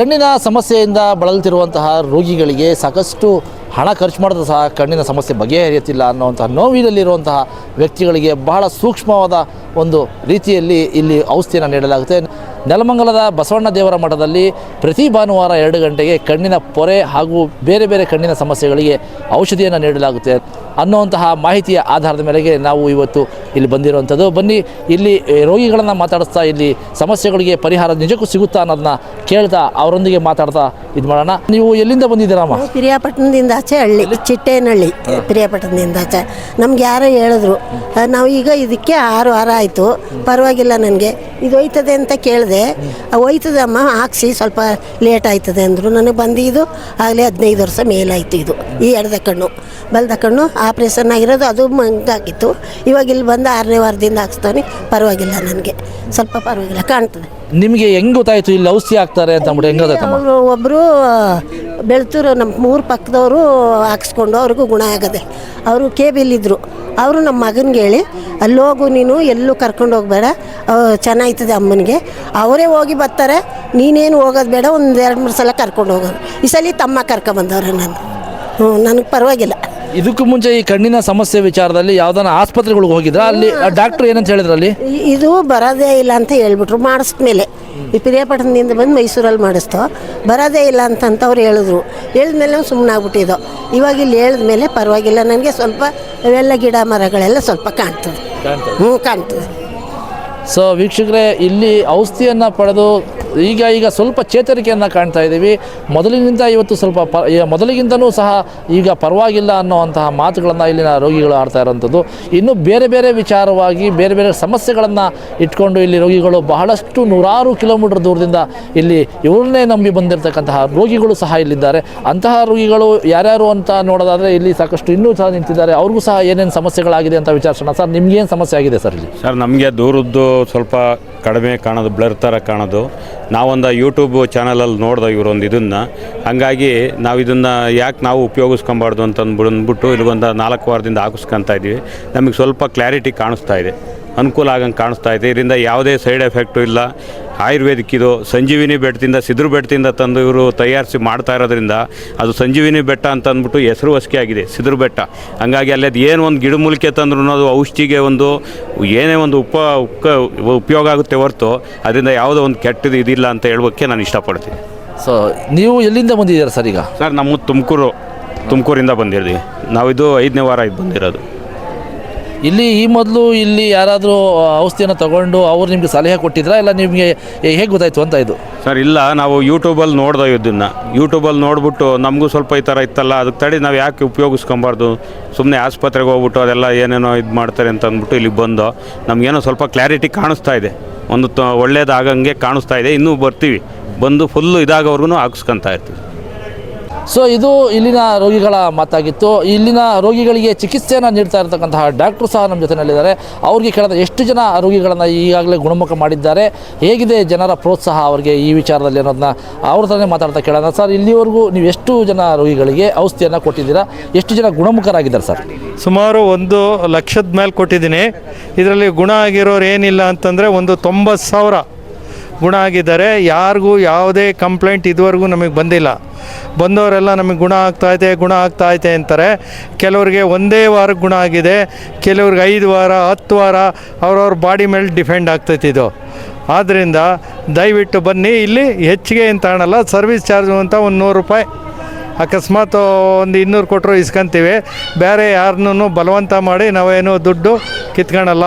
ಕಣ್ಣಿನ ಸಮಸ್ಯೆಯಿಂದ ಬಳಲುತ್ತಿರುವಂತಹ ರೋಗಿಗಳಿಗೆ ಸಾಕಷ್ಟು ಹಣ ಖರ್ಚು ಮಾಡಿದ್ರೆ ಸಹ ಕಣ್ಣಿನ ಸಮಸ್ಯೆ ಬಗೆಹರಿಯುತ್ತಿಲ್ಲ ಅನ್ನುವಂತಹ ನೋವಿನಲ್ಲಿರುವಂತಹ ವ್ಯಕ್ತಿಗಳಿಗೆ ಬಹಳ ಸೂಕ್ಷ್ಮವಾದ ಒಂದು ರೀತಿಯಲ್ಲಿ ಇಲ್ಲಿ ಔಷಧಿಯನ್ನು ನೀಡಲಾಗುತ್ತೆ. ನೆಲಮಂಗಲದ ಬಸವಣ್ಣ ದೇವರ ಮಠದಲ್ಲಿ ಪ್ರತಿ ಭಾನುವಾರ ಎರಡು ಗಂಟೆಗೆ ಕಣ್ಣಿನ ಪೊರೆ ಹಾಗೂ ಬೇರೆ ಬೇರೆ ಕಣ್ಣಿನ ಸಮಸ್ಯೆಗಳಿಗೆ ಔಷಧಿಯನ್ನು ನೀಡಲಾಗುತ್ತೆ. ಅನ್ನುವಂತಹ ಮಾಹಿತಿಯ ಆಧಾರದ ಮೇರೆಗೆ ನಾವು ಇವತ್ತು ಇಲ್ಲಿ ಬಂದಿರುವಂಥದ್ದು. ಬನ್ನಿ ಇಲ್ಲಿ ರೋಗಿಗಳನ್ನು ಮಾತಾಡಿಸ್ತಾ ಇಲ್ಲಿ ಸಮಸ್ಯೆಗಳಿಗೆ ಪರಿಹಾರ ನಿಜಕ್ಕೂ ಸಿಗುತ್ತಾ ಅನ್ನೋದನ್ನ ಕೇಳ್ತಾ ಅವರೊಂದಿಗೆ ಮಾತಾಡ್ತಾ ಇದು ಮಾಡೋಣ. ನೀವು ಎಲ್ಲಿಂದ ಬಂದಿದ್ದೀರಮ್ಮ ಅಮ್ಮ? ಪಿರಿಯಾಪಟ್ಟಣದಿಂದ ಆಚೆ ಹಳ್ಳಿ ಚಿಟ್ಟೇನಹಳ್ಳಿ ಪಿರಿಯಾಪಟ್ಟಣದಿಂದ ಆಚೆ. ನಮ್ಗೆ ಯಾರೋ ಹೇಳಿದ್ರು ನಾವು ಈಗ ಇದಕ್ಕೆ ಆರು ವಾರ ಆಯಿತು ಪರವಾಗಿಲ್ಲ ನನಗೆ ಇದು ಹೋಯ್ತದೆ ಅಂತ ಕೇಳಿದೆ. ಹೋಯ್ತದಮ್ಮ ಹಾಕ್ಸಿ ಸ್ವಲ್ಪ ಲೇಟ್ ಆಯ್ತದೆ ಅಂದರು. ನನಗೆ ಬಂದು ಇದು ಆಗಲೇ ಹದಿನೈದು ವರ್ಷ ಮೇಲಾಯಿತು ಇದು ಈ ಎಡದ ಕಣ್ಣು ಬಲ್ದ ಕಣ್ಣು. ಆಪ್ರೇಷನ್ ಆಗಿರೋದು ಅದು ಮಂಗಾಗಿತ್ತು ಇವಾಗ ಇಲ್ಲಿ ಬಂದು ಆರನೇ ವಾರದಿಂದ ಹಾಕ್ಸ್ತಾನೆ ಪರವಾಗಿಲ್ಲ ನನಗೆ. ಸ್ವಲ್ಪ ಪರವಾಗಿಲ್ಲ ಕಾಣ್ತದೆ. ನಿಮಗೆ ಹೆಂಗ್ ಗೊತ್ತಾಯ್ತು ಇಲ್ಲಿ ಔಷಧಿ ಹಾಕ್ತಾರೆ ಅಂತ ಅಂದ್ಬಿಟ್ಟು ಹೆಂಗ್ ಗೊತ್ತಾಯ್ತಮ್ಮ ಅವರು ಒಬ್ಬರು ಬೆಳ್ತೂರು ನಮ್ಮ ಮೂರು ಪಕ್ಕದವರು ಹಾಕ್ಸ್ಕೊಂಡು ಅವ್ರಿಗೂ ಗುಣ ಆಗದೆ. ಅವರು ಕೆ ಅವರು ನಮ್ಮ ಮಗನಿಗೆ ಹೇಳಿ ಅಲ್ಲಿ ಹೋಗು ನೀನು ಎಲ್ಲೂ ಕರ್ಕೊಂಡು ಹೋಗಬೇಡ. ಚೆನ್ನಾಗ್ತದೆ ಅಮ್ಮನಿಗೆ. ಅವರೇ ಹೋಗಿ ಬರ್ತಾರೆ. ನೀನೇನು ಹೋಗೋದು ಬೇಡ. ಒಂದು ಎರಡು ಮೂರು ಸಲ ಕರ್ಕೊಂಡು ಹೋಗೋದು ಈ ಸಲ ತಮ್ಮ ಕರ್ಕೊಂಬಂದವ್ರೆ ನಾನು ಹ್ಞೂ ನನಗೆ ಪರವಾಗಿಲ್ಲ. ಇದಕ್ಕೂ ಮುಂಚೆ ಈ ಕಣ್ಣಿನ ಸಮಸ್ಯೆ ವಿಚಾರದಲ್ಲಿ ಯಾವ್ದಾನ ಆಸ್ಪತ್ರೆಗಳಿಗೆ ಹೋಗಿದ್ರ? ಅಲ್ಲಿ ಡಾಕ್ಟರ್ ಏನಂತ ಹೇಳಿದ್ರು ಅಲ್ಲಿ? ಇ- ಇದು ಬರೋದೇ ಇಲ್ಲ ಅಂತ ಹೇಳ್ಬಿಟ್ರು ಮಾಡಿಸ್ಮೇಲೆ ಈ ಪಿರಿಯಾಪಟ್ಟಣದಿಂದ ಬಂದು ಮೈಸೂರಲ್ಲಿ ಮಾಡಿಸ್ತೋ. ಬರೋದೇ ಇಲ್ಲ ಅಂತಂತ ಅವ್ರು ಹೇಳಿದ್ರು. ಹೇಳಿದ್ಮೇಲೆ ಸುಮ್ಮನೆ ಆಗ್ಬಿಟ್ಟಿದ್ದೋ ಇವಾಗ ಇಲ್ಲಿ ಹೇಳಿದ್ಮೇಲೆ ಪರವಾಗಿಲ್ಲ ನನಗೆ ಸ್ವಲ್ಪ ಇವೆಲ್ಲ ಗಿಡ ಮರಗಳೆಲ್ಲ ಸ್ವಲ್ಪ ಕಾಣ್ತದೆ. ಹ್ಞೂ ಕಾಣ್ತದೆ. ಸೊ ವೀಕ್ಷಕರೇ ಇಲ್ಲಿ ಔಷಧಿಯನ್ನು ಪಡೆದು ಈಗ ಈಗ ಸ್ವಲ್ಪ ಚೇತರಿಕೆಯನ್ನು ಕಾಣ್ತಾ ಇದ್ದೀವಿ. ಮೊದಲಿನಿಂದ ಇವತ್ತು ಸ್ವಲ್ಪ ಪ, ಈ ಮೊದಲಿಗಿಂತನೂ ಸಹ ಈಗ ಪರವಾಗಿಲ್ಲ ಅನ್ನೋವಂತಹ ಮಾತುಗಳನ್ನು ಇಲ್ಲಿನ ರೋಗಿಗಳು ಆಡ್ತಾ ಇರೋವಂಥದ್ದು. ಇನ್ನು ಬೇರೆ ಬೇರೆ ವಿಚಾರವಾಗಿ ಬೇರೆ ಬೇರೆ ಸಮಸ್ಯೆಗಳನ್ನು ಇಟ್ಕೊಂಡು ಇಲ್ಲಿ ರೋಗಿಗಳು ಬಹಳಷ್ಟು ನೂರಾರು ಕಿಲೋಮೀಟರ್ ದೂರದಿಂದ ಇಲ್ಲಿ ಇವರನ್ನೇ ನಂಬಿ ಬಂದಿರತಕ್ಕಂತಹ ರೋಗಿಗಳು ಸಹ ಇಲ್ಲಿದ್ದಾರೆ. ಅಂತಹ ರೋಗಿಗಳು ಯಾರ್ಯಾರು ಅಂತ ನೋಡೋದಾದರೆ ಇಲ್ಲಿ ಸಾಕಷ್ಟು ಇನ್ನೂ ಸಹ ನಿಂತಿದ್ದಾರೆ. ಅವ್ರಿಗೂ ಸಹ ಏನೇನು ಸಮಸ್ಯೆಗಳಾಗಿದೆ ಅಂತ ವಿಚಾರಿಸೋಣ. ಸರ್, ನಿಮ್ಗೇನು ಸಮಸ್ಯೆ ಆಗಿದೆ ಸರ್ ಇಲ್ಲಿ? ಸರ್, ನಮಗೆ ದೂರದ್ದು ಸ್ವಲ್ಪ ಕಡಿಮೆ ಕಾಣೋದು, ಬ್ಲರ್ ಥರ ಕಾಣೋದು. ನಾವೊಂದು ಯೂಟ್ಯೂಬ್ ಚಾನಲಲ್ಲಿ ನೋಡ್ದೆ ಇವರೊಂದು ಇದನ್ನು. ಹಂಗಾಗಿ ನಾವು ಇದನ್ನು ಯಾಕೆ ನಾವು ಉಪಯೋಗಿಸ್ಕೊಬಾರ್ದು ಅಂತ ಅಂದ್ಬಿಟ್ಟು ನಾಲ್ಕು ವಾರದಿಂದ ಹಾಕಿಸ್ಕೊತಾ ಇದ್ದೀವಿ. ನಮಗೆ ಸ್ವಲ್ಪ ಕ್ಲಾರಿಟಿ ಕಾಣಿಸ್ತಾ ಇದೆ. ಅನುಕೂಲ ಆಗಂಗೆ ಕಾಣಿಸ್ತಾ ಇದೆ. ಇದರಿಂದ ಯಾವುದೇ ಸೈಡ್ ಎಫೆಕ್ಟು ಇಲ್ಲ. ಆಯುರ್ವೇದಿಕ್ ಇದು ಸಂಜೀವಿನಿ ಬೆಟ್ಟದಿಂದ ಸಿದ್ರು ಬೆಟ್ಟದಿಂದ ತಂದು ಇವರು ತಯಾರಿಸಿ ಮಾಡ್ತಾ ಇರೋದ್ರಿಂದ ಅದು ಸಂಜೀವಿನಿ ಬೆಟ್ಟ ಅಂತ ಅಂದ್ಬಿಟ್ಟು ಹೆಸರುವಾಸಿ ಆಗಿದೆ ಸಿದ್ರು ಬೆಟ್ಟ. ಹಂಗಾಗಿ ಅಲ್ಲಿ ಅದು ಏನು ಒಂದು ಗಿಡಮೂಲಿಕೆ ತಂದ್ರು ಅದು ಔಷಧಿಗೆ ಒಂದು ಏನೇ ಒಂದು ಉಪ ಉಪ ಉಪಯೋಗ ಆಗುತ್ತೆ ಹೊರತು ಅದರಿಂದ ಯಾವುದೋ ಒಂದು ಕೆಟ್ಟದ್ದು ಇದಿಲ್ಲ ಅಂತ ಹೇಳೋಕ್ಕೆ ನಾನು ಇಷ್ಟಪಡ್ತೀನಿ. ಸೊ ನೀವು ಎಲ್ಲಿಂದ ಬಂದಿದ್ದೀರಾ ಸರ್ ಈಗ? ಸರ್ ನಮ್ಮ ತುಮಕೂರು ತುಮಕೂರಿಂದ ಬಂದಿದ್ದೀವಿ. ನಾವಿದು ಐದನೇ ವಾರ ಇದು ಬಂದಿರೋದು. ಇಲ್ಲಿ ಈ ಮೊದಲು ಇಲ್ಲಿ ಯಾರಾದರೂ ಔಷಧಿಯನ್ನು ತಗೊಂಡು ಅವ್ರು ನಿಮಗೆ ಸಲಹೆ ಕೊಟ್ಟಿದ್ರಾ? ಇಲ್ಲ ನಿಮಗೆ ಹೇಗೆ ಗೊತ್ತಾಯ್ತು ಅಂತ ಇದು? ಸರ್, ಇಲ್ಲ, ನಾವು ಯೂಟ್ಯೂಬಲ್ಲಿ ನೋಡ್ದೆ ಇದನ್ನು ಯೂಟ್ಯೂಬಲ್ಲಿ ನೋಡ್ಬಿಟ್ಟು ನಮಗೂ ಸ್ವಲ್ಪ ಈ ಥರ ಇತ್ತಲ್ಲ, ಅದಕ್ಕೆ ತಡಿ ನಾವು ಯಾಕೆ ಉಪಯೋಗಿಸ್ಕೊಬಾರ್ದು? ಸುಮ್ಮನೆ ಆಸ್ಪತ್ರೆಗೆ ಹೋಗ್ಬಿಟ್ಟು ಅದೆಲ್ಲ ಏನೇನೋ ಇದು ಮಾಡ್ತಾರೆ ಅಂತ ಅಂದ್ಬಿಟ್ಟು ಇಲ್ಲಿಗೆ ಬಂದು, ನಮಗೇನೋ ಸ್ವಲ್ಪ ಕ್ಲಾರಿಟಿ ಕಾಣಿಸ್ತಾ ಇದೆ. ಒಂದು ತ, ಒಳ್ಳೇದಾಗಂಗೆ ಕಾಣಿಸ್ತಾ ಇದೆ, ಇನ್ನೂ ಬರ್ತೀವಿ. ಬಂದು ಫುಲ್ಲು ಇದಾಗೋವರೆಗೂ ಹಾಕ್ಸ್ಕೊತಾ ಇರ್ತೀವಿ. ಸೊ ಇದು ಇಲ್ಲಿನ ರೋಗಿಗಳ ಮಾತಾಗಿತ್ತು. ಇಲ್ಲಿನ ರೋಗಿಗಳಿಗೆ ಚಿಕಿತ್ಸೆಯನ್ನು ನೀಡ್ತಾ ಇರತಕ್ಕಂತಹ ಡಾಕ್ಟ್ರು ಸಹ ನಮ್ಮ ಜೊತೆಯಲ್ಲಿದ್ದಾರೆ. ಅವ್ರಿಗೆ ಕೇಳಿದ ಎಷ್ಟು ಜನ ರೋಗಿಗಳನ್ನು ಈಗಾಗಲೇ ಗುಣಮುಖ ಮಾಡಿದ್ದಾರೆ? ಹೇಗಿದೆ ಜನರ ಪ್ರೋತ್ಸಾಹ ಅವರಿಗೆ ಈ ವಿಚಾರದಲ್ಲಿ ಅನ್ನೋದನ್ನ ಅವ್ರ ಥರನೇ ಮಾತಾಡ್ತಾ ಕೇಳೋಣ. ಸರ್, ಇಲ್ಲಿವರೆಗೂ ನೀವು ಎಷ್ಟು ಜನ ರೋಗಿಗಳಿಗೆ ಔಷಧಿಯನ್ನು ಕೊಟ್ಟಿದ್ದೀರಾ? ಎಷ್ಟು ಜನ ಗುಣಮುಖರಾಗಿದ್ದಾರೆ ಸರ್? ಸುಮಾರು ಒಂದು ಲಕ್ಷದ ಮೇಲೆ ಕೊಟ್ಟಿದ್ದೀನಿ. ಇದರಲ್ಲಿ ಗುಣ ಆಗಿರೋರು ಏನಿಲ್ಲ ಅಂತಂದರೆ ಒಂದು ತೊಂಬತ್ತು ಸಾವಿರ ಗುಣ ಆಗಿದ್ದಾರೆ, ಯಾರಿಗೂ ಯಾವುದೇ ಕಂಪ್ಲೇಂಟ್ ಇದುವರೆಗೂ ನಮಗೆ ಬಂದಿಲ್ಲ. ಬಂದವರೆಲ್ಲ ನಮಗೆ ಗುಣ ಆಗ್ತಾಯಿದೆ ಗುಣ ಆಗ್ತಾಯಿದೆ ಅಂತಾರೆ. ಕೆಲವ್ರಿಗೆ ಒಂದೇ ವಾರಕ್ಕೆ ಗುಣ ಆಗಿದೆ, ಕೆಲವ್ರಿಗೆ ಐದು ವಾರ, ಹತ್ತು ವಾರ ಅವ್ರವ್ರ ಬಾಡಿ ಮೇಲೆ ಡಿಪೆಂಡ್ ಆಗ್ತೈತೆ ಇದು. ಆದ್ದರಿಂದ ದಯವಿಟ್ಟು ಬನ್ನಿ, ಇಲ್ಲಿ ಹೆಚ್ಚಿಗೆ ಏನು ತಗೊಳಲ್ಲ, ಸರ್ವಿಸ್ ಚಾರ್ಜು ಅಂತ ಒಂದು ನೂರು ರೂಪಾಯಿ. ಅಕಸ್ಮಾತ್ ಒಂದು ಇನ್ನೂರು ಕೊಟ್ಟರು ಇಸ್ಕೊಂತೀವಿ. ಬೇರೆ ಯಾರನ್ನೂ ಬಲವಂತ ಮಾಡಿ ನಾವೇನು ದುಡ್ಡು ಕಿತ್ಕೊಳಲ್ಲ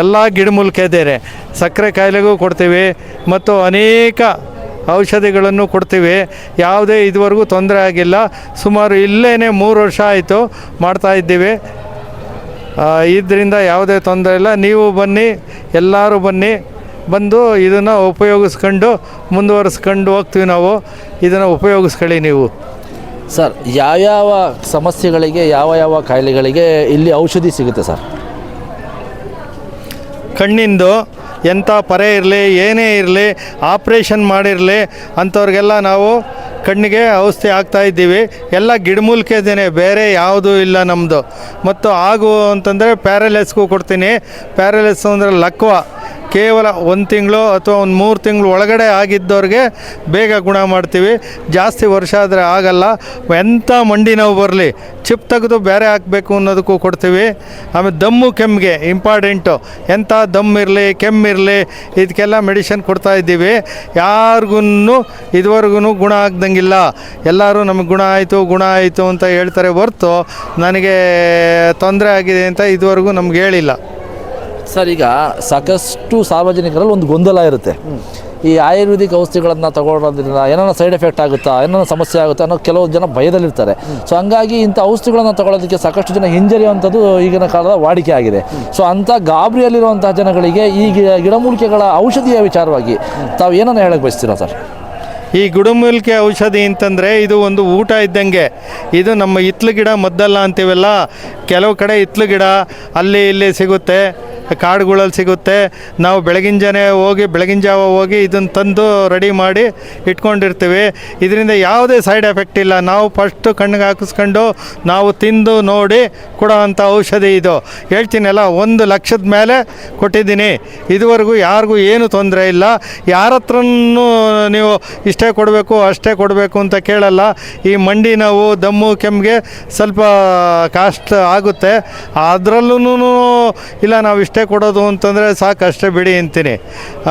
ಎಲ್ಲ ಗಿಡಮೂಲಿಕೆದೇನೆ ಸಕ್ಕರೆ ಕಾಯಿಲೆಗೂ ಕೊಡ್ತೀವಿ ಮತ್ತು ಅನೇಕ ಔಷಧಿಗಳನ್ನು ಕೊಡ್ತೀವಿ. ಯಾವುದೇ ಇದುವರೆಗೂ ತೊಂದರೆ ಆಗಿಲ್ಲ. ಸುಮಾರು ಇಲ್ಲೇ ಮೂರು ವರ್ಷ ಆಯಿತು ಮಾಡ್ತಾ ಇದ್ದೀವಿ. ಇದರಿಂದ ಯಾವುದೇ ತೊಂದರೆ ಇಲ್ಲ. ನೀವು ಬನ್ನಿ ಎಲ್ಲರೂ ಬನ್ನಿ ಬಂದು ಇದನ್ನು ಉಪಯೋಗಿಸ್ಕೊಂಡು ಮುಂದುವರಿಸ್ಕೊಂಡು ಹೋಗ್ತೀವಿ ನಾವು. ಇದನ್ನು ಉಪಯೋಗಿಸ್ಕೊಳ್ಳಿ ನೀವು. ಸರ್ ಯಾವ್ಯಾವ ಸಮಸ್ಯೆಗಳಿಗೆ ಯಾವ ಯಾವ ಕಾಯಿಲೆಗಳಿಗೆ ಇಲ್ಲಿ ಔಷಧಿ ಸಿಗುತ್ತೆ ಸರ್? ಕಣ್ಣಿಂದು ಎಂಥ ಪರೆ ಇರಲಿ ಏನೇ ಇರಲಿ ಆಪ್ರೇಷನ್ ಮಾಡಿರಲಿ ಅಂಥವ್ರಿಗೆಲ್ಲ ನಾವು ಕಣ್ಣಿಗೆ ಔಷಧಿ ಹಾಕ್ತಾ ಇದ್ದೀವಿ. ಎಲ್ಲ ಗಿಡಮೂಲಿಕೆದೇನೆ, ಬೇರೆ ಯಾವುದೂ ಇಲ್ಲ ನಮ್ಮದು ಮತ್ತು ಆಗು ಅಂತಂದರೆ ಪ್ಯಾರಲೈಸ್ಗೂ ಕೊಡ್ತೀನಿ. ಪ್ಯಾರಲೈಸ್ ಅಂದರೆ ಲಕ್ವ. ಕೇವಲ ಒಂದು ತಿಂಗಳು ಅಥವಾ ಒಂದು ಮೂರು ತಿಂಗಳು ಒಳಗಡೆ ಆಗಿದ್ದವ್ರಿಗೆ ಬೇಗ ಗುಣ ಮಾಡ್ತೀವಿ. ಜಾಸ್ತಿ ವರ್ಷ ಆದರೆ ಆಗಲ್ಲ. ಎಂಥ ಮಂಡಿ ನೋವು ಬರಲಿ, ಚಿಪ್ ತೆಗೆದು ಬೇರೆ ಹಾಕಬೇಕು ಅನ್ನೋದಕ್ಕೂ ಕೊಡ್ತೀವಿ. ಆಮೇಲೆ ದಮ್ಮು ಕೆಮ್ಮಿಗೆ ಇಂಪಾರ್ಟೆಂಟು. ಎಂಥ ದಮ್ ಇರಲಿ ಕೆಮ್ಮಿರಲಿ ಇದಕ್ಕೆಲ್ಲ ಮೆಡಿಷನ್ ಕೊಡ್ತಾ ಇದ್ದೀವಿ. ಯಾರಿಗೂ ಇದುವರೆಗೂ ಗುಣ ಆಗ್ದಂಗಿಲ್ಲ ಎಲ್ಲರೂ ನಮಗೆ ಗುಣ ಆಯಿತು ಗುಣ ಆಯಿತು ಅಂತ ಹೇಳ್ತಾರೆ ಹೊರ್ತು ನನಗೆ ತೊಂದರೆ ಆಗಿದೆ ಅಂತ ಇದುವರೆಗೂ ನಮ್ಗೆ ಹೇಳಿಲ್ಲ. ಸರ್, ಈಗ ಸಾಕಷ್ಟು ಸಾರ್ವಜನಿಕರಲ್ಲಿ ಒಂದು ಗೊಂದಲ ಇರುತ್ತೆ. ಈ ಆಯುರ್ವೇದಿಕ್ ಔಷಧಿಗಳನ್ನು ತಗೊಳ್ಳೋದ್ರಿಂದ ಏನಾರ ಸೈಡ್ ಎಫೆಕ್ಟ್ ಆಗುತ್ತಾ ಏನಾರ ಸಮಸ್ಯೆ ಆಗುತ್ತಾ ಅನ್ನೋ ಕೆಲವು ಜನ ಭಯದಲ್ಲಿರ್ತಾರೆ. ಸೊ, ಹಂಗಾಗಿ ಇಂಥ ಔಷಧಿಗಳನ್ನು ತಗೊಳ್ಳೋದಕ್ಕೆ ಸಾಕಷ್ಟು ಜನ ಹಿಂಜರಿಯುವಂಥದ್ದು ಈಗಿನ ಕಾಲದ ವಾಡಿಕೆ ಆಗಿದೆ. ಸೊ, ಅಂಥ ಗಾಬರಿಯಲ್ಲಿರುವಂತಹ ಜನಗಳಿಗೆ ಈ ಗಿಡಮೂಲಿಕೆಗಳ ಔಷಧಿಯ ವಿಚಾರವಾಗಿ ತಾವು ಏನನ್ನು ಹೇಳಕ್ಕೆ ಬಯಸ್ತೀರಾ ಸರ್? ಈ ಗುಡಮೂಲಿಕೆ ಔಷಧಿ ಅಂತಂದರೆ ಇದು ಒಂದು ಊಟ ಇದ್ದಂಗೆ. ಇದು ನಮ್ಮ ಹಿತ್ಲು ಗಿಡ ಮದ್ದಲ್ಲ ಅಂತೀವಲ್ಲ? ಕೆಲವು ಕಡೆ ಹಿತ್ಲು ಗಿಡ ಅಲ್ಲಿ ಇಲ್ಲಿ ಸಿಗುತ್ತೆ ಕಾಡುಗಳಲ್ಲಿ ಸಿಗುತ್ತೆ. ನಾವು ಬೆಳಗಿನ ಜನ ಹೋಗಿ, ಬೆಳಗಿನ ಜಾವ ಹೋಗಿ ಇದನ್ನು ತಂದು ರೆಡಿ ಮಾಡಿ ಇಟ್ಕೊಂಡಿರ್ತೀವಿ. ಇದರಿಂದ ಯಾವುದೇ ಸೈಡ್ ಎಫೆಕ್ಟ್ ಇಲ್ಲ. ನಾವು ಫಸ್ಟು ಕಣ್ಣಿಗೆ ಹಾಕಿಸ್ಕೊಂಡು ನಾವು ತಿಂದು ನೋಡಿ ಕೊಡೋ ಅಂಥ ಔಷಧಿ ಇದು. ಹೇಳ್ತೀನಲ್ಲ, ಒಂದು ಲಕ್ಷದ ಮೇಲೆ ಕೊಟ್ಟಿದ್ದೀನಿ. ಇದುವರೆಗೂ ಯಾರಿಗೂ ಏನು ತೊಂದರೆ ಇಲ್ಲ. ಯಾರ ಹತ್ರನೂ ನೀವು ಇಷ್ಟೇ ಕೊಡಬೇಕು, ಅಷ್ಟೇ ಕೊಡಬೇಕು ಅಂತ ಕೇಳಲ್ಲ. ಈ ಮಂಡಿ ನೋವು, ದಮ್ಮು ಕೆಮ್ಮಿಗೆ ಸ್ವಲ್ಪ ಕಾಸ್ಟ್ ಆಗುತ್ತೆ. ಅದರಲ್ಲೂ ಇಲ್ಲ, ನಾವು ಇಷ್ಟೇ ಕೊಡೋದು ಅಂತಂದರೆ ಸಾಕು, ಅಷ್ಟೇ ಬಿಡಿ ಅಂತೀನಿ.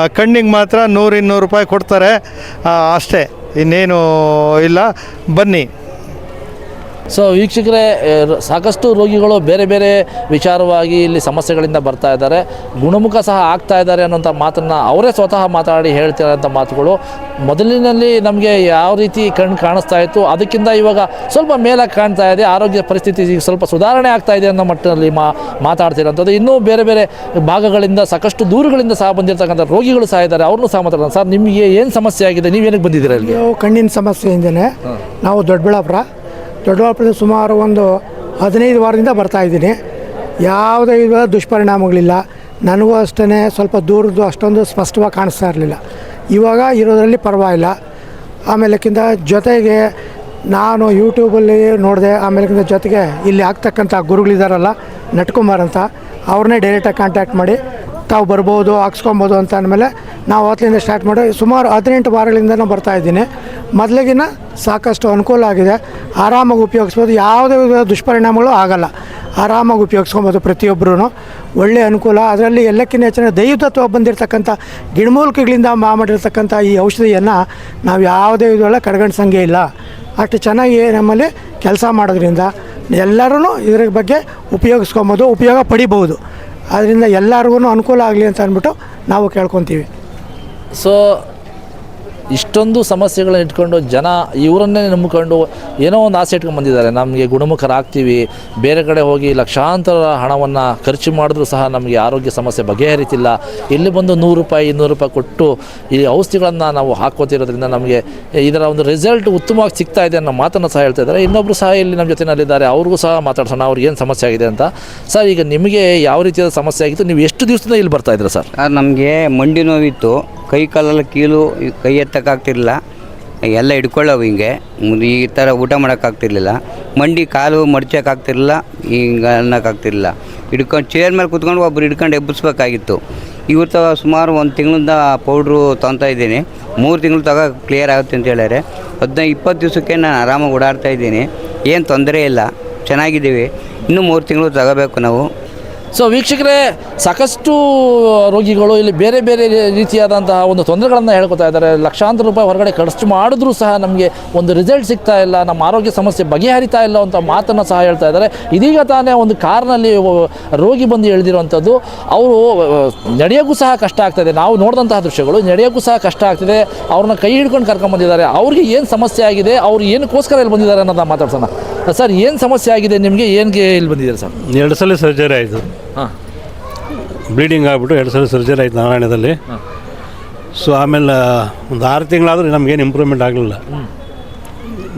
ಕಣ್ಣಿಗೆ ಮಾತ್ರ ನೂರು ಇನ್ನೂರು ರೂಪಾಯಿ ಕೊಡ್ತಾರೆ. ಅಷ್ಟೇ, ಇನ್ನೇನು ಇಲ್ಲ. ಬನ್ನಿ. ಸೊ ವೀಕ್ಷಕರೇ ಸಾಕಷ್ಟು ರೋಗಿಗಳು ಬೇರೆ ಬೇರೆ ವಿಚಾರವಾಗಿ ಇಲ್ಲಿ ಸಮಸ್ಯೆಗಳಿಂದ ಬರ್ತಾ ಇದ್ದಾರೆ. ಗುಣಮುಖ ಸಹ ಆಗ್ತಾ ಇದ್ದಾರೆ ಅನ್ನೋಂಥ ಮಾತನ್ನು ಅವರೇ ಸ್ವತಃ ಮಾತಾಡಿ ಹೇಳ್ತಿರೋಂಥ ಮಾತುಗಳು. ಮೊದಲಿನಲ್ಲಿ ನಮಗೆ ಯಾವ ರೀತಿ ಕಣ್ಣು ಕಾಣಿಸ್ತಾ ಇತ್ತು ಅದಕ್ಕಿಂತ ಇವಾಗ ಸ್ವಲ್ಪ ಮೇಲಾಗಿ ಕಾಣ್ತಾ ಇದೆ. ಆರೋಗ್ಯ ಪರಿಸ್ಥಿತಿ ಸ್ವಲ್ಪ ಸುಧಾರಣೆ ಆಗ್ತಾ ಇದೆ ಅನ್ನೋ ಮಟ್ಟದಲ್ಲಿ ಮಾ ಮಾತಾಡ್ತಿರೋಂಥದ್ದು. ಇನ್ನೂ ಬೇರೆ ಬೇರೆ ಭಾಗಗಳಿಂದ ಸಾಕಷ್ಟು ದೂರುಗಳಿಂದ ಸಹ ಬಂದಿರತಕ್ಕಂಥ ರೋಗಿಗಳು ಸಹ ಇದ್ದಾರೆ. ಅವ್ರನ್ನೂ ಸಹ ಮಾತಾಡೋಣ. ಸರ್ ನಿಮಗೆ ಏನು ಸಮಸ್ಯೆ ಆಗಿದೆ? ನೀವೇನಕ್ಕೆ ಬಂದಿದ್ದೀರಾ ಇಲ್ಲಿಗೆ? ನಾವು ಕಣ್ಣಿನ ಸಮಸ್ಯೆಯಿಂದನೇ ನಾವು ದೊಡ್ಡಬಳ್ಳಾಪುರ. ದೊಡ್ಡಬಳ್ಳಾಪುರದ ಸುಮಾರು ಒಂದು ಹದಿನೈದು ವಾರದಿಂದ ಬರ್ತಾ ಇದ್ದೀನಿ. ಯಾವುದೇ ಇದು ದುಷ್ಪರಿಣಾಮಗಳಿಲ್ಲ. ನನಗೂ ಅಷ್ಟೇ ಸ್ವಲ್ಪ ದೂರದ್ದು ಅಷ್ಟೊಂದು ಸ್ಪಷ್ಟವಾಗಿ ಕಾಣಿಸ್ತಾ ಇರಲಿಲ್ಲ. ಇವಾಗ ಇರೋದರಲ್ಲಿ ಪರವಾಗಿಲ್ಲ. ಆಮೇಲೆಕ್ಕಿಂತ ಜೊತೆಗೆ ನಾನು ಯೂಟ್ಯೂಬಲ್ಲಿ ನೋಡಿದೆ, ಆಮೇಲೆಕ್ಕಿಂತ ಜೊತೆಗೆ ಇಲ್ಲಿ ಆಗ್ತಕ್ಕಂಥ ಗುರುಗಳಿದಾರಲ್ಲ, ನಟ್ಕುಮಾರ್ ಅಂತ, ಅವ್ರನ್ನೇ ಡೈರೆಕ್ಟಾಗಿ ಕಾಂಟ್ಯಾಕ್ಟ್ ಮಾಡಿ ತಾವು ಬರ್ಬೋದು, ಹಾಕ್ಸ್ಕೊಬೋದು ಅಂತ ಅಂದಮೇಲೆ ನಾವು ಅವತ್ತಿಂದ ಸ್ಟಾರ್ಟ್ ಮಾಡಿ ಸುಮಾರು ಹದಿನೆಂಟು ವಾರಗಳಿಂದ ನಾನು ಬರ್ತಾ ಇದ್ದೀನಿ. ಮೊದಲಿಗಿನ ಸಾಕಷ್ಟು ಅನುಕೂಲ ಆಗಿದೆ. ಆರಾಮಾಗಿ ಉಪಯೋಗಿಸ್ಬೋದು. ಯಾವುದೇ ದುಷ್ಪರಿಣಾಮಗಳು ಆಗಲ್ಲ. ಆರಾಮಾಗಿ ಉಪಯೋಗಿಸ್ಕೊಬೋದು ಪ್ರತಿಯೊಬ್ಬರೂ ಒಳ್ಳೆಯ ಅನುಕೂಲ. ಅದರಲ್ಲಿ ಎಲ್ಲಕ್ಕಿಂತ ಹೆಚ್ಚಿನ ದೈವತತ್ವ ಬಂದಿರತಕ್ಕಂಥ ಗಿಡಮೂಲಿಕೆಗಳಿಂದ ಮಾಡಿರ್ತಕ್ಕಂಥ ಈ ಔಷಧಿಯನ್ನು ನಾವು ಯಾವುದೇ ವಿಧಗಳ ಕಡೆಗಣಿಸಂಗೆ ಇಲ್ಲ. ಅಷ್ಟು ಚೆನ್ನಾಗಿ ನಮ್ಮಲ್ಲಿ ಕೆಲಸ ಮಾಡೋದ್ರಿಂದ ಎಲ್ಲರೂ ಇದ್ರ ಬಗ್ಗೆ ಉಪಯೋಗಿಸ್ಕೊಬೋದು, ಉಪಯೋಗ ಪಡಿಬೋದು ಅದರಿಂದ ಎಲ್ಲರಿಗೂ ಅನುಕೂಲ ಆಗಲಿ ಅಂತ ಅಂದ್ಬಿಟ್ಟು ನಾವು ಕೇಳ್ಕೊತೀವಿ. ಸೊ ಇಷ್ಟೊಂದು ಸಮಸ್ಯೆಗಳನ್ನ ಇಟ್ಕೊಂಡು ಜನ ಇವರನ್ನೇ ನಂಬಿಕೊಂಡು ಏನೋ ಒಂದು ಆಸೆ ಇಟ್ಕೊಂಡು ಬಂದಿದ್ದಾರೆ. ನಮಗೆ ಗುಣಮುಖರಾಗ್ತೀವಿ. ಬೇರೆ ಕಡೆ ಹೋಗಿ ಲಕ್ಷಾಂತರ ಹಣವನ್ನು ಖರ್ಚು ಮಾಡಿದ್ರೂ ಸಹ ನಮಗೆ ಆರೋಗ್ಯ ಸಮಸ್ಯೆ ಬಗೆಹರಿತಿಲ್ಲ. ಇಲ್ಲಿ ಬಂದು ನೂರು ರೂಪಾಯಿ, ಇನ್ನೂರು ರೂಪಾಯಿ ಕೊಟ್ಟು ಈ ಔಷಧಿಗಳನ್ನು ನಾವು ಹಾಕೋತಿರೋದ್ರಿಂದ ನಮಗೆ ಇದರ ಒಂದು ರಿಸಲ್ಟ್ ಉತ್ತಮವಾಗಿ ಸಿಗ್ತಾ ಇದೆ ಅನ್ನೋ ಮಾತನ್ನು ಸಹ ಹೇಳ್ತಾ ಇದ್ದಾರೆ. ಇನ್ನೊಬ್ಬರು ಸಹ ಇಲ್ಲಿ ನಮ್ಮ ಜೊತೆಯಲ್ಲಿದ್ದಾರೆ ಅವ್ರಿಗೂ ಸಹ ಮಾತಾಡ್ಸೋಣ. ಅವ್ರಿಗೆ ಏನು ಸಮಸ್ಯೆ ಆಗಿದೆ ಅಂತ. ಸರ್, ಈಗ ನಿಮಗೆ ಯಾವ ರೀತಿಯಾದ ಸಮಸ್ಯೆ ಆಗಿತ್ತು? ನೀವು ಎಷ್ಟು ದಿವಸದಿಂದ ಇಲ್ಲಿ ಬರ್ತಾ ಇದ್ದೀರಾ ಸರ್? ಸರ್, ನಮಗೆ ಮಂಡಿ ನೋವಿತ್ತು. ಕೈ ಕಾಲೆಲ್ಲ ಕೀಲು ಕೈ ಎತ್ತಕ್ಕಾಗ್ತಿರ್ಲಿಲ್ಲ. ಎಲ್ಲ ಹಿಡ್ಕೊಳ್ಳೋವು ಹಿಂಗೆ. ಈ ಥರ ಊಟ ಮಾಡೋಕ್ಕಾಗ್ತಿರ್ಲಿಲ್ಲ. ಮಂಡಿ ಕಾಲು ಮಡ್ಚೋಕ್ಕಾಗ್ತಿರ್ಲಿಲ್ಲ, ಹಿಂಗೆ ಅನ್ನೋಕ್ಕಾಗ್ತಿರ್ಲಿಲ್ಲ. ಹಿಡ್ಕೊಂಡು ಚೇರ್ ಮೇಲೆ ಕುತ್ಕೊಂಡು ಒಬ್ರು ಹಿಡ್ಕೊಂಡು ಎಬ್ಬಿಸ್ಬೇಕಾಗಿತ್ತು. ಇವತ್ತು ಸುಮಾರು ಒಂದು ತಿಂಗಳಿಂದ ಪೌಡ್ರು ತೊಗೊತಾ ಇದ್ದೀನಿ. ಮೂರು ತಿಂಗಳು ತಗೋ ಕ್ಲಿಯರ್ ಆಗುತ್ತೆ ಅಂತ ಹೇಳ್ಯಾರೆ. ಹದಿನೈದು ಇಪ್ಪತ್ತು ದಿವಸಕ್ಕೆ ನಾನು ಆರಾಮಾಗಿ ಓಡಾಡ್ತಾ ಇದ್ದೀನಿ. ಏನು ತೊಂದರೆ ಇಲ್ಲ. ಚೆನ್ನಾಗಿದ್ದೀವಿ. ಇನ್ನೂ ಮೂರು ತಿಂಗಳು ತಗೋಬೇಕು ನಾವು. ಸೊ ವೀಕ್ಷಕರೇ, ಸಾಕಷ್ಟು ರೋಗಿಗಳು ಇಲ್ಲಿ ಬೇರೆ ಬೇರೆ ರೀತಿಯಾದಂತಹ ಒಂದು ತೊಂದರೆಗಳನ್ನು ಹೇಳ್ಕೊತಾ ಇದ್ದಾರೆ. ಲಕ್ಷಾಂತರ ರೂಪಾಯಿ ಹೊರಗಡೆ ಖರ್ಚು ಮಾಡಿದ್ರೂ ಸಹ ನಮಗೆ ಒಂದು ರಿಸಲ್ಟ್ ಸಿಗ್ತಾ ಇಲ್ಲ, ನಮ್ಮ ಆರೋಗ್ಯ ಸಮಸ್ಯೆ ಬಗೆಹರಿತಾ ಇಲ್ಲ ಅಂತ ಮಾತನ್ನು ಸಹ ಹೇಳ್ತಾ ಇದ್ದಾರೆ. ಇದೀಗ ತಾನೇ ಒಂದು ಕಾರ್ನಲ್ಲಿ ರೋಗಿ ಬಂದು ಎಳೆದಿರುವಂಥದ್ದು. ಅವರು ನಡೆಯೋಕ್ಕೂ ಸಹ ಕಷ್ಟ ಆಗ್ತದೆ ನಾವು ನೋಡಿದಂತಹ ದೃಶ್ಯಗಳು ನಡೆಯೋಕ್ಕೂ ಸಹ ಕಷ್ಟ ಆಗ್ತಿದೆ. ಅವ್ರನ್ನ ಕೈ ಹಿಡ್ಕೊಂಡು ಕರ್ಕೊಂಬಂದಿದ್ದಾರೆ ಅವ್ರಿಗೆ ಏನು ಸಮಸ್ಯೆ ಆಗಿದೆ? ಅವ್ರು ಏನಕ್ಕೋಸ್ಕರ ಇಲ್ಲಿ ಬಂದಿದ್ದಾರೆ ಅನ್ನೋದನ್ನ ಮಾತಾಡ್ಸೋಣ. ಸರ್, ಏನು ಸಮಸ್ಯೆ ಆಗಿದೆ ನಿಮಗೆ? ಏನಕ್ಕೆ ಇಲ್ಲಿ ಬಂದಿದ್ದಾರೆ ಸರ್? ಎರಡು ಸಲ ಸರ್ಜರಿ ಆಯಿತು. ಹಾಂ. ಬ್ಲೀಡಿಂಗ್ ಆಗಿಬಿಟ್ಟು ಎರಡು ಸಲ ಸರ್ಜರಿ ಆಯಿತು ನಾರಾಯಣದಲ್ಲಿ. ಸೊ ಆಮೇಲೆ ಒಂದು ಆರು ತಿಂಗಳಾದರೂ ನಮಗೇನು ಇಂಪ್ರೂವ್ಮೆಂಟ್ ಆಗಲಿಲ್ಲ.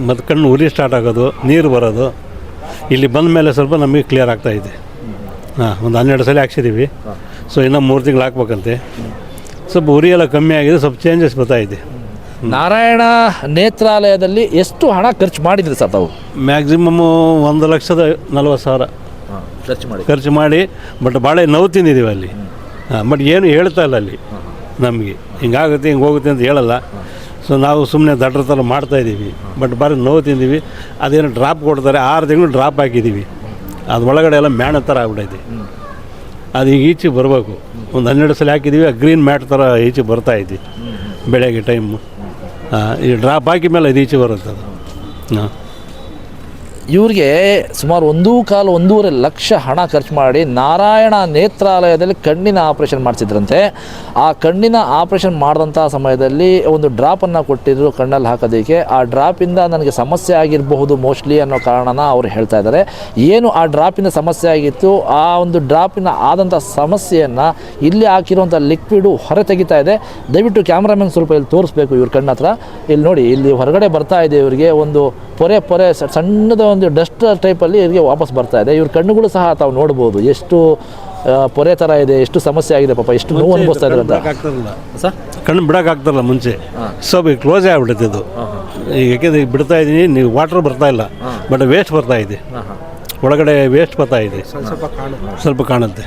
ಮತ್ತು ಕಣ್ಣು ಉರಿ ಸ್ಟಾರ್ಟ್ ಆಗೋದು ನೀರು ಬರೋದು. ಇಲ್ಲಿ ಬಂದ ಮೇಲೆ ಸ್ವಲ್ಪ ನಮಗೆ ಕ್ಲಿಯರ್ ಆಗ್ತಾ ಇದೆ. ಹಾಂ ಒಂದು ಹನ್ನೆರಡು ಸಲ ಹಾಕ್ಸಿದ್ದೀವಿ ಸೊ ಇನ್ನೂ ಮೂರು ತಿಂಗಳು ಹಾಕ್ಬೇಕಂತೆ. ಸ್ವಲ್ಪ ಉರಿ ಎಲ್ಲ ಕಮ್ಮಿ ಆಗಿದೆ ಸ್ವಲ್ಪ ಚೇಂಜಸ್ ಬರ್ತಾ ಇದೆ. ನಾರಾಯಣ ನೇತ್ರಾಲಯದಲ್ಲಿ ಎಷ್ಟು ಹಣ ಖರ್ಚು ಮಾಡಿದ್ರಿ ಸರ್ ತಾವು? ಮ್ಯಾಕ್ಸಿಮಮ್ಮು ಒಂದು ಲಕ್ಷದ ನಲ್ವತ್ತು ಸಾವಿರ. ಖರ್ಚು ಮಾಡಿ. ಖರ್ಚು ಮಾಡಿ ಬಟ್ ಭಾಳ ನೋವು ತಿಂದಿದ್ದೀವಿ ಅಲ್ಲಿ. ಬಟ್ ಏನು ಹೇಳ್ತಾ ಇಲ್ಲ ಅಲ್ಲಿ ನಮಗೆ. ಹಿಂಗಾಗುತ್ತೆ ಹಿಂಗೆ ಹೋಗುತ್ತೆ ಅಂತ ಹೇಳಲ್ಲ. ಸೊ ನಾವು ಸುಮ್ಮನೆ ದಡ್ರ ಥರ ಮಾಡ್ತಾಯಿದ್ದೀವಿ ಬಟ್ ಬರೀ ನೋವು ತಿಂದೀವಿ ಅದೇನು ಡ್ರಾಪ್ ಕೊಡ್ತಾರೆ ಆರು ತಿಂಗಳು ಡ್ರಾಪ್ ಹಾಕಿದ್ದೀವಿ ಅದು ಒಳಗಡೆ ಎಲ್ಲ ಮ್ಯಾಣ ಥರ ಆಗ್ಬಿಟ್ಟೈತೆ ಅದು ಈಗ ಈಚೆ ಬರಬೇಕು. ಒಂದು ಹನ್ನೆರಡು ಸಲ ಹಾಕಿದ್ದೀವಿ ಆ ಗ್ರೀನ್ ಮ್ಯಾಟ್ ಥರ ಈಚೆ ಬರ್ತಾ ಐತಿ. ಬೆಳಗ್ಗೆ ಟೈಮು ಈ ಡ್ರಾಪ್ ಹಾಕಿದ ಮೇಲೆ ಅದು ಈಚೆ ಬರುತ್ತೆ ಅದು ಹಾಂ. ಇವ್ರಿಗೆ ಸುಮಾರು ಒಂದೂ ಕಾಲು ಒಂದೂವರೆ ಲಕ್ಷ ಹಣ ಖರ್ಚು ಮಾಡಿ ನಾರಾಯಣ ನೇತ್ರಾಲಯದಲ್ಲಿ ಕಣ್ಣಿನ ಆಪರೇಷನ್ ಮಾಡಿಸಿದ್ರಂತೆ. ಆ ಕಣ್ಣಿನ ಆಪರೇಷನ್ ಮಾಡಿದಂಥ ಸಮಯದಲ್ಲಿ ಒಂದು ಡ್ರಾಪನ್ನು ಕೊಟ್ಟಿದ್ರು ಕಣ್ಣಲ್ಲಿ ಹಾಕೋದಕ್ಕೆ. ಆ ಡ್ರಾಪಿಂದ ನನಗೆ ಸಮಸ್ಯೆ ಆಗಿರಬಹುದು ಮೋಸ್ಟ್ಲಿ ಅನ್ನೋ ಕಾರಣನ ಅವರು ಹೇಳ್ತಾ ಇದ್ದಾರೆ. ಏನು ಆ ಡ್ರಾಪಿನ ಸಮಸ್ಯೆ ಆಗಿತ್ತು? ಆ ಒಂದು ಡ್ರಾಪಿನ ಆದಂಥ ಸಮಸ್ಯೆಯನ್ನು ಇಲ್ಲಿ ಹಾಕಿರುವಂಥ ಲಿಕ್ವಿಡು ಹೊರ ತೆಗಿತಾ ಇದೆ. ದಯವಿಟ್ಟು ಕ್ಯಾಮ್ರಾಮನ್ ಸ್ವಲ್ಪ ಇಲ್ಲಿ ತೋರಿಸ್ಬೇಕು ಇವ್ರ ಕಣ್ಣ ಹತ್ರ ಇಲ್ಲಿ ನೋಡಿ, ಇಲ್ಲಿ ಹೊರಗಡೆ ಬರ್ತಾ ಇದೆ ಇವರಿಗೆ ಒಂದು ಪೊರೆ ಪೊರೆ ಸಣ್ಣದ ಡಸ್ಟ್ ಟೈಪಲ್ಲಿ ಇವರಿಗೆ ವಾಪಸ್ ಬರ್ತಾ ಇದೆ. ಇವ್ರ ಕಣ್ಣುಗಳು ಸಹ ತಾವು ನೋಡ್ಬೋದು. ಎಷ್ಟು ಪೊರೆ ಥರ ಇದೆ ಎಷ್ಟು ಸಮಸ್ಯೆ ಆಗಿದೆ ಪಾಪ ಎಷ್ಟು ನೋವು ಅನುಭವಿಸ್ತಾ ಇದ್ದಾರೆ ಅಂತ. ಸರ್ ಕಣ್ಣು ಬಿಡೋಕ್ಕಾಗ್ತಾರಲ್ಲ ಮುಂಚೆ. ಸೊ ಕ್ಲೋಸ್ ಕ್ಲೋಸೇ ಆಗ್ಬಿಡುತ್ತೆ ಇದು ಈಗ ಯಾಕೆಂದ್ರೆ ಈಗ ಬಿಡ್ತಾ ಇದ್ದೀನಿ ನೀವು ವಾಟರ್ ಬರ್ತಾ ಇಲ್ಲ. ಬಟ್ ವೇಸ್ಟ್ ಬರ್ತಾ ಇದೆ. ಒಳಗಡೆ ವೇಸ್ಟ್ ಬರ್ತಾ ಇದೆ. ಸ್ವಲ್ಪ ಕಾಣುತ್ತೆ.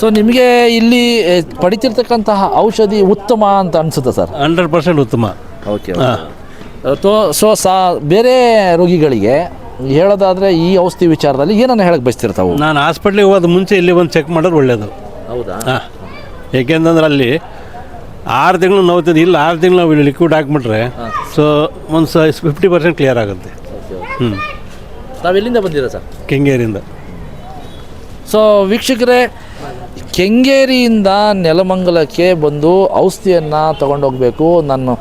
ಸೊ ನಿಮಗೆ ಇಲ್ಲಿ ಪಡಿತಿರ್ತಕ್ಕಂತಹ ಔಷಧಿ ಉತ್ತಮ ಅಂತ ಅನಿಸುತ್ತೆ ಸರ್? ಹಂಡ್ರೆಡ್ ಪರ್ಸೆಂಟ್ ಉತ್ತಮ. ಓಕೆ ತೋ ಸೊ ಸಾ ಬೇರೆ ರೋಗಿಗಳಿಗೆ ಹೇಳೋದಾದರೆ ಈ ಔಷಧಿ ವಿಚಾರದಲ್ಲಿ ಏನನ್ನು ಹೇಳಕ್ಕೆ ಬಯಸ್ತಿರ್ತಾವೆ? ನಾನು ಹಾಸ್ಪಿಟ್ಲಿಗೆ ಹೋದ ಮುಂಚೆ ಇಲ್ಲಿ ಬಂದು ಚೆಕ್ ಮಾಡೋದು ಒಳ್ಳೆಯದು ಹೌದಾ? ಹಾಂ. ಏಕೆಂತಂದ್ರೆ ಅಲ್ಲಿ ಆರು ತಿಂಗಳು ನೋವ್ತಿದ್ದು ಇಲ್ಲ ಆರು ತಿಂಗಳು ನಾವು ಲಿಕ್ವಿಡ್ ಹಾಕ್ಬಿಟ್ರೆ ಸೊ ಒಂದು ಸ ಫಿಫ್ಟಿ ಪರ್ಸೆಂಟ್ ಕ್ಲಿಯರ್ ಆಗುತ್ತೆ ಹ್ಞೂ ತಾವೆಲ್ಲಿಂದ ಎಲ್ಲಿಂದ ಬಂದಿರಾ ಸರ್? ಕೆಂಗೇರಿಂದ ಸೊ ವೀಕ್ಷಕರೇ ಕೆಂಗೇರಿಯಿಂದ ನೆಲಮಂಗಲಕ್ಕೆ ಬಂದು ಔಷಧಿಯನ್ನು ತಗೊಂಡೋಗಬೇಕು. ನಾನು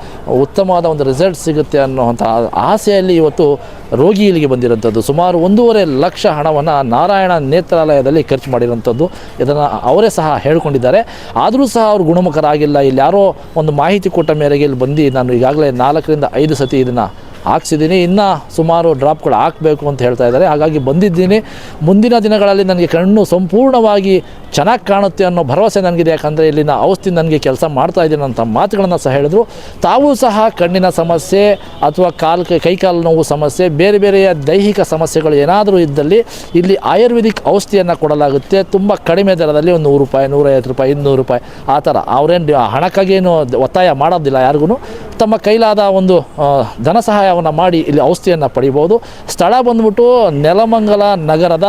ಉತ್ತಮವಾದ ಒಂದು ರಿಸಲ್ಟ್ ಸಿಗುತ್ತೆ ಅನ್ನೋವಂಥ ಆಸೆಯಲ್ಲಿ ಇವತ್ತು ರೋಗಿ ಇಲ್ಲಿಗೆ ಬಂದಿರೋಂಥದ್ದು. ಸುಮಾರು ಒಂದೂವರೆ ಲಕ್ಷ ಹಣವನ್ನು ನಾರಾಯಣ ನೇತ್ರಾಲಯದಲ್ಲಿ ಖರ್ಚು ಮಾಡಿರೋಂಥದ್ದು. ಇದನ್ನು ಅವರೇ ಸಹ ಹೇಳ್ಕೊಂಡಿದ್ದಾರೆ. ಆದರೂ ಸಹ ಅವರು ಗುಣಮುಖರಾಗಿಲ್ಲ. ಇಲ್ಲಿ ಯಾರೋ ಒಂದು ಮಾಹಿತಿ ಕೊಟ್ಟ ಮೇರೆಗೆ ಇಲ್ಲಿ ಬಂದು ನಾನು ಈಗಾಗಲೇ ನಾಲ್ಕರಿಂದ ಐದು ಸತಿ ಇದನ್ನು ಹಾಕ್ಸಿದ್ದೀನಿ. ಇನ್ನು ಸುಮಾರು ಡ್ರಾಪ್ಗಳು ಹಾಕಬೇಕು ಅಂತ ಹೇಳ್ತಾ ಇದ್ದಾರೆ. ಹಾಗಾಗಿ ಬಂದಿದ್ದೀನಿ. ಮುಂದಿನ ದಿನಗಳಲ್ಲಿ ನನಗೆ ಕಣ್ಣು ಸಂಪೂರ್ಣವಾಗಿ ಚೆನ್ನಾಗಿ ಕಾಣುತ್ತೆ ಅನ್ನೋ ಭರವಸೆ ನನಗಿದೆ. ಯಾಕಂದರೆ ಇಲ್ಲಿನ ಔಷಧಿ ನನಗೆ ಕೆಲಸ ಮಾಡ್ತಾ ಇದ್ದೀನಿ ಅಂತ ಮಾತುಗಳನ್ನು ಸಹ ಹೇಳಿದ್ರು. ತಾವು ಸಹ ಕಣ್ಣಿನ ಸಮಸ್ಯೆ ಅಥವಾ ಕಾಲು ಕೈ ಕೈಕಾಲು ನೋವು ಸಮಸ್ಯೆ, ಬೇರೆ ಬೇರೆಯ ದೈಹಿಕ ಸಮಸ್ಯೆಗಳು ಏನಾದರೂ ಇದ್ದಲ್ಲಿ ಇಲ್ಲಿ ಆಯುರ್ವೇದಿಕ್ ಔಷಧಿಯನ್ನು ಕೊಡಲಾಗುತ್ತೆ. ತುಂಬ ಕಡಿಮೆ ದರದಲ್ಲಿ ಒಂದು ನೂರು ರೂಪಾಯಿ, ನೂರೈವತ್ತು ರೂಪಾಯಿ, ಇನ್ನೂರು ರೂಪಾಯಿ. ಆ ಥರ. ಅವರೇನು ಹಣಕ್ಕಾಗೇನು ಒತ್ತಾಯ ಮಾಡೋದಿಲ್ಲ ಯಾರಿಗೂ ತಮ್ಮ ಕೈಲಾದ ಒಂದು ಧನ ಸಹಾಯವನ್ನು ಮಾಡಿ ಇಲ್ಲಿ ಔಷಧಿಯನ್ನು ಪಡಿಬೋದು. ಸ್ಥಳ ಬಂದ್ಬಿಟ್ಟು ನೆಲಮಂಗಲ ನಗರದ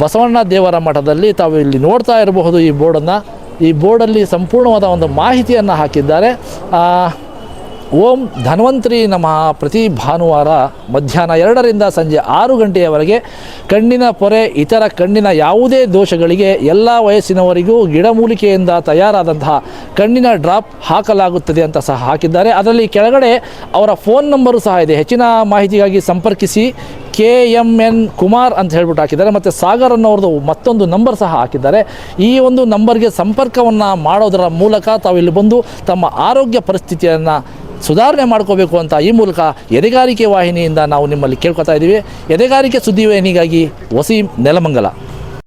ಬಸವಣ್ಣ ದೇವರ ಮಠದಲ್ಲಿ ತಾವು ಇಲ್ಲಿ ನೋಡ್ತಾ ಇರಬಹುದು ಈ ಬೋರ್ಡನ್ನು. ಈ ಬೋರ್ಡಲ್ಲಿ ಸಂಪೂರ್ಣವಾದ ಒಂದು ಮಾಹಿತಿಯನ್ನು ಹಾಕಿದ್ದಾರೆ. ಓಂ ಧನ್ವಂತರಿ ನಮಃ. ಪ್ರತಿ ಭಾನುವಾರ ಮಧ್ಯಾಹ್ನ ಎರಡರಿಂದ ಸಂಜೆ ಆರು ಗಂಟೆಯವರೆಗೆ ಕಣ್ಣಿನ ಪೊರೆ, ಇತರ ಕಣ್ಣಿನ ಯಾವುದೇ ದೋಷಗಳಿಗೆ ಎಲ್ಲ ವಯಸ್ಸಿನವರಿಗೂ ಗಿಡಮೂಲಿಕೆಯಿಂದ ತಯಾರಾದಂತಹ ಕಣ್ಣಿನ ಡ್ರಾಪ್ ಹಾಕಲಾಗುತ್ತದೆ ಅಂತ ಸಹ ಹಾಕಿದ್ದಾರೆ. ಅದರಲ್ಲಿ ಕೆಳಗಡೆ ಅವರ ಫೋನ್ ನಂಬರು ಸಹ ಇದೆ. ಹೆಚ್ಚಿನ ಮಾಹಿತಿಗಾಗಿ ಸಂಪರ್ಕಿಸಿ. ಕೆ ಎಂ ಎನ್ ಕುಮಾರ್ ಅಂತ ಹೇಳ್ಬಿಟ್ಟು ಹಾಕಿದ್ದಾರೆ. ಮತ್ತು ಸಾಗರ್ ಅನ್ನೋರ್ದು ಮತ್ತೊಂದು ನಂಬರ್ ಸಹ ಹಾಕಿದ್ದಾರೆ. ಈ ಒಂದು ನಂಬರ್ಗೆ ಸಂಪರ್ಕವನ್ನು ಮಾಡೋದರ ಮೂಲಕ ತಾವು ಇಲ್ಲಿ ಬಂದು ತಮ್ಮ ಆರೋಗ್ಯ ಪರಿಸ್ಥಿತಿಯನ್ನು ಸುಧಾರಣೆ ಮಾಡ್ಕೋಬೇಕು ಅಂತ ಈ ಮೂಲಕ ಎದೆಗಾರಿಕೆ ವಾಹಿನಿಯಿಂದ ನಾವು ನಿಮ್ಮಲ್ಲಿ ಕೇಳ್ಕೊತಾ ಇದ್ದೀವಿ. ಎದೆಗಾರಿಕೆ ಸುದ್ದಿವಾಹಿನಿಗಾಗಿ ವಸೀಂ ನೆಲಮಂಗಲ.